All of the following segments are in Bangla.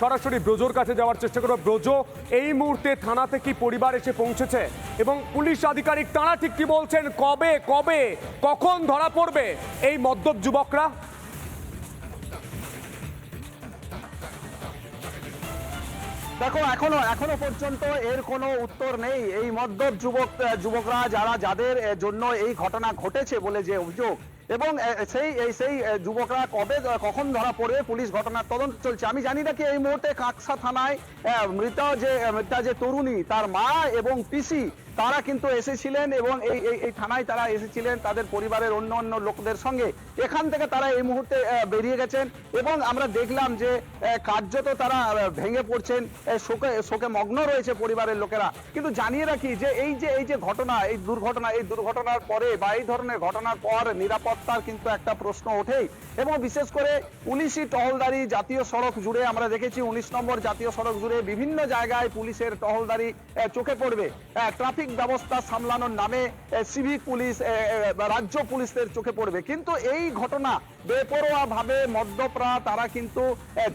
সরাসরি ব্রজোর কাছে যাওয়ার চেষ্টা করব। ব্রজো, এই মুহূর্তে থানাতে কি পরিবার এসে পৌঁছেছে? এবং পুলিশ আধিকারিক তারা ঠিক কি বলছেন? কবে কবে, কখন ধরা পড়বে এই মদ্যপ যুবকরা? দেখো, এখনও এখনও পর্যন্ত এর কোনো উত্তর নেই। এই মদ্যপ যুবক, যুবকরা যারা, যাদের জন্য এই ঘটনা ঘটেছে বলে যে অভিযোগ এবং সেই সেই যুবকরা কবে কখন ধরা পড়বে? পুলিশ ঘটনার তদন্ত চলছে। আমি জানি না কি এই মুহূর্তে কাকসা থানায় মৃত যে মৃতা যে তরুণী, তার মা এবং পিসি তারা কিন্তু এসেছিলেন এবং এই এই- এই থানায় তারা এসেছিলেন তাদের পরিবারের অন্য অন্য লোকদের সঙ্গে। এখান থেকে তারা এই মুহূর্তে বেরিয়ে গেছেন এবং আমরা দেখলাম যে কার্যত তারা ভেঙে পড়ছেন। শোকে শোকে মগ্ন রয়েছে পরিবারের লোকেরা। কিন্তু জানিয়ে রাখি যে এই যে এই যে ঘটনা এই দুর্ঘটনা এই দুর্ঘটনার পরে বা এই ধরনের ঘটনার পর নিরাপত্তার কিন্তু একটা প্রশ্ন ওঠেই। এবং বিশেষ করে পুলিশি টহলদারি জাতীয় সড়ক জুড়ে আমরা দেখেছি উনিশ নম্বর জাতীয় সড়ক জুড়ে বিভিন্ন জায়গায় পুলিশের টহলদারি চোখে পড়বে। আহ, ট্রাফিক ব্যবস্থা সামলানোর নামে সিভিক পুলিশ রাজ্য পুলিশের চোখে পড়বে। কিন্তু এই ঘটনা বেপরোয়া ভাবে মদ্যপরা, তারা কিন্তু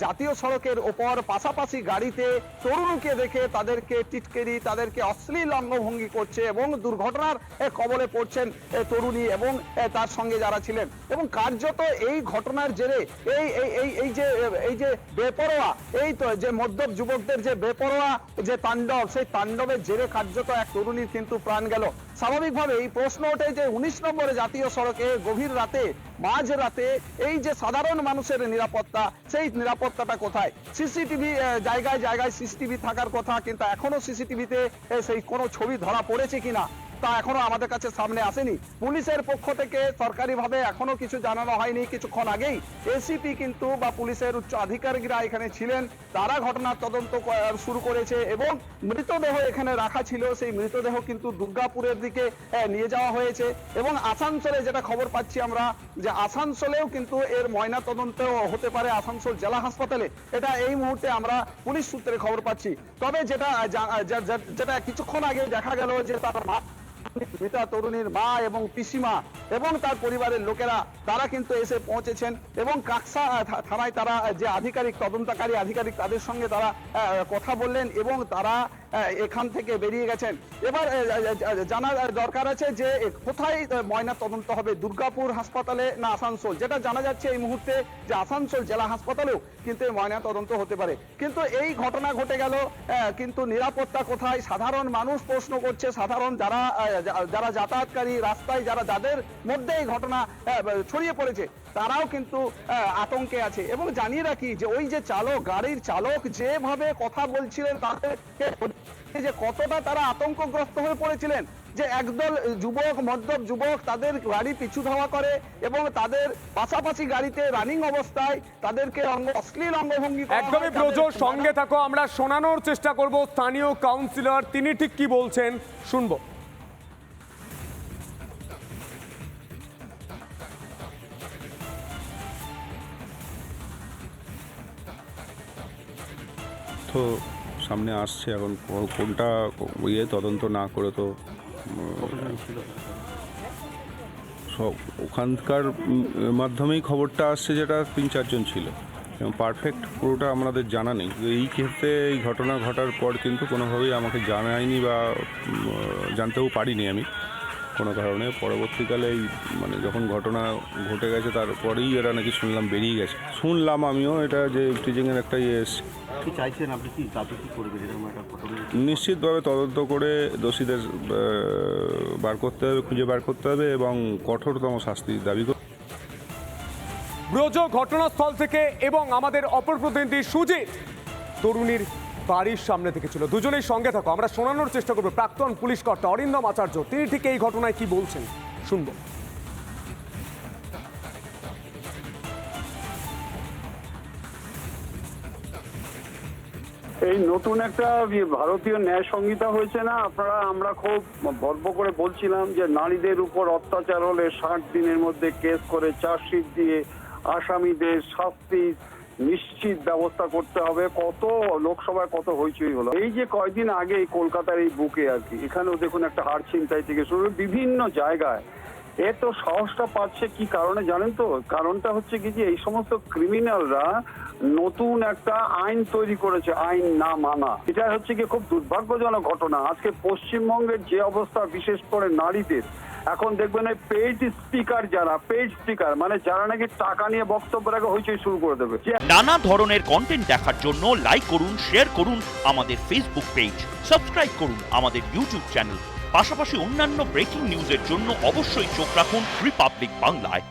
জাতীয় সড়কের ওপর পাশাপাশি গাড়িতে তরুণকে দেখে তাদেরকে টিটকেরি, তাদেরকে অশ্লীল অঙ্গভঙ্গি করছে এবং দুর্ঘটনার কবলে পড়ছেন তরুণী এবং তার সঙ্গে যারা ছিলেন। এবং কার্যত এই ঘটনার জেরে এই এই এই যে এই যে বেপরোয়া, এই তো যে মদ্যপ যুবকদের যে বেপরোয়া যে তাণ্ডব, সেই তাণ্ডবের জেরে কার্যত এক তরুণীর কিন্তু প্রাণ গেল। স্বাভাবিকভাবে এই প্রশ্ন ওঠে যে উনিশ নম্বরে জাতীয় সড়কে গভীর রাতে, মাঝ রাতে এই যে সাধারণ মানুষের নিরাপত্তা, সেই নিরাপত্তাটা কোথায়? সিসিটিভি জায়গায় জায়গায় সিসিটিভি থাকার কথা, কিন্তু এখনও সিসিটিভিতে সেই কোনো ছবি ধরা পড়েছে কিনা? তা এখনও আমাদের কাছে সামনে আসেনি। পুলিশের পক্ষ থেকে সরকারিভাবে এখনও কিছু জানানো হয়নি। কিছুক্ষণ আগেই এসিপি কিন্তু বা পুলিশের উচ্চ আধিকারিকরা এখানে ছিলেন। তারা ঘটনার তদন্ত শুরু করেছে এবং মৃতদেহ এখানে রাখা ছিল। সেই মৃতদেহ কিন্তু দুর্গাপুরের দিকে নিয়ে যাওয়া হয়েছে। এবং আসানসোলে যেটা খবর পাচ্ছি আমরা যে আসানসোলেও কিন্তু এর ময়না তদন্ত হতে পারে আসানসোল জেলা হাসপাতালে। এটা এই মুহূর্তে আমরা পুলিশ সূত্রে খবর পাচ্ছি। তবে যেটা যেটা কিছুক্ষণ আগে দেখা গেল যে তার মৃতা তরুণীর মা এবং পিসিমা এবং তার পরিবারের লোকেরা, তারা কিন্তু এসে পৌঁছেছেন এবং কাকসা থানায় তারা যে আধিকারিক, তদন্তকারী আধিকারিক তাদের সঙ্গে তারা কথা বললেন এবং তারা এখান থেকে বেরিয়ে গেছেন। এবার আহ, আহ, জানা দরকার আছে যে কোথায় ময়না তদন্ত হবে? দুর্গাপুর হাসপাতালে না আসানসোল? যেটা জানা যাচ্ছে এই মুহূর্তে যে আসানসোল জেলা হাসপাতালেও কিন্তু ময়না তদন্ত হতে পারে। কিন্তু এই ঘটনা ঘটে গেল কিন্তু নিরাপত্তা কোথায়? সাধারণ মানুষ প্রশ্ন করছে সাধারণ যারা যারা যাতায়াতকারী রাস্তায় যারা যাদের মধ্যে এই ঘটনা ছড়িয়ে পড়েছে তারাও কিন্তু আতঙ্কে আছে। এবং জানিয়ে রাখি যে ওই যে চালক গাড়ির চালক যেভাবে কথা বলছিলেন তাদেরকে যে কতটা তারা আতঙ্কগ্রস্ত হয়ে পড়েছিলেন। যে একদল যুবক মদ্যপ যুবক তাদের গাড়ি পিছু ধাওয়া করে এবং তাদের পাশাপাশি গাড়িতে রানিং অবস্থায় তাদেরকে অঙ্গ অশ্লীল অঙ্গভঙ্গি একদমই তাদের সঙ্গে থাকো আমরা শোনানোর চেষ্টা করব। স্থানীয় কাউন্সিলর তিনি ঠিক কি বলছেন শুনব। সামনে আসছে এখন কোনটা ইয়ে তদন্ত না করে তো সব ওখানকার মাধ্যমেই খবরটা আসছে যেটা তিন চারজন ছিল। এবং পারফেক্ট পুরোটা আমাদের জানা নেই। এই ক্ষেত্রে এই ঘটনা ঘটার পর কিন্তু কোনোভাবেই আমাকে জানায়নি বা জানতেও পারিনি আমি। কোনো কারণে। পরবর্তীকালে এই মানে যখন ঘটনা ঘটে গেছে তারপরেই এরা নাকি শুনলাম বেরিয়ে গেছে। শুনলাম আমিও এটা যে টিচিংয়ের একটা ইয়ে এসছে। চাইছেন আপনি কি কি করবেন? এরকম একটা ঘটনা নিশ্চিতভাবে তদন্ত করে দোষীদের বার করতে হবে খুঁজে বার করতে হবে এবং কঠোরতম শাস্তির দাবি করতে ব্রজ ঘটনাস্থল থেকে এবং আমাদের অপর প্রতিনিধি সুজিত তরুণীর বাড়ির সামনে থেকে ছিল। দুজনেই সঙ্গে থাকো, আমরা শোনানোর চেষ্টা করব। প্রাক্তন পুলিশ কর্তা অরিন্দম আচার্য, তিনি ঠিক এই ঘটনায় কি বলছেন? শুনব। এই নতুন একটা ইয়ে ভারতীয় ন্যায় সংহিতা হয়েছে না? আপনারা, আমরা খুব গর্ব করে বলছিলাম যে নারীদের উপর অত্যাচার হলে ষাট দিনের মধ্যে কেস করে চার্জশিট দিয়ে আসামিদের শাস্তি নিশ্চিত ব্যবস্থা করতে হবে। কত লোকসভায় কত হইচই হলো। এই যে কয়দিন আগে এই কলকাতার এই বুকে আর কি, এখানেও দেখুন একটা হাড় ছিনতাই থেকে শুরু বিভিন্ন জায়গায়। এ তো সাহসটা পাচ্ছে কি কারণে জানেন তো? কারণটা হচ্ছে কি যে এই সমস্ত ক্রিমিনালরা নতুন একটা আইন তৈরি করেছে, আইন না মানা। এটা হচ্ছে কি খুব দুর্ভাগ্যজনক ঘটনা। আজকে পশ্চিমবঙ্গের যে অবস্থা, বিশেষ করে নারীদের এখন দেখবেন এই পেজ স্পিকার যারা পেজ স্পিকার মানে যারা নাকি টাকা নিয়ে বক্তব্য রাখে হইচই শুরু করে দেবে। নানা ধরনের কন্টেন্ট দেখার জন্য লাইক করুন শেয়ার করুন আমাদের ফেসবুক পেজ সাবস্ক্রাইব করুন আমাদের ইউটিউব চ্যানেল পাশাপাশি অন্যান্য ব্রেকিং নিউজের জন্য অবশ্যই চোখ রাখুন রিপাবলিক বাংলায়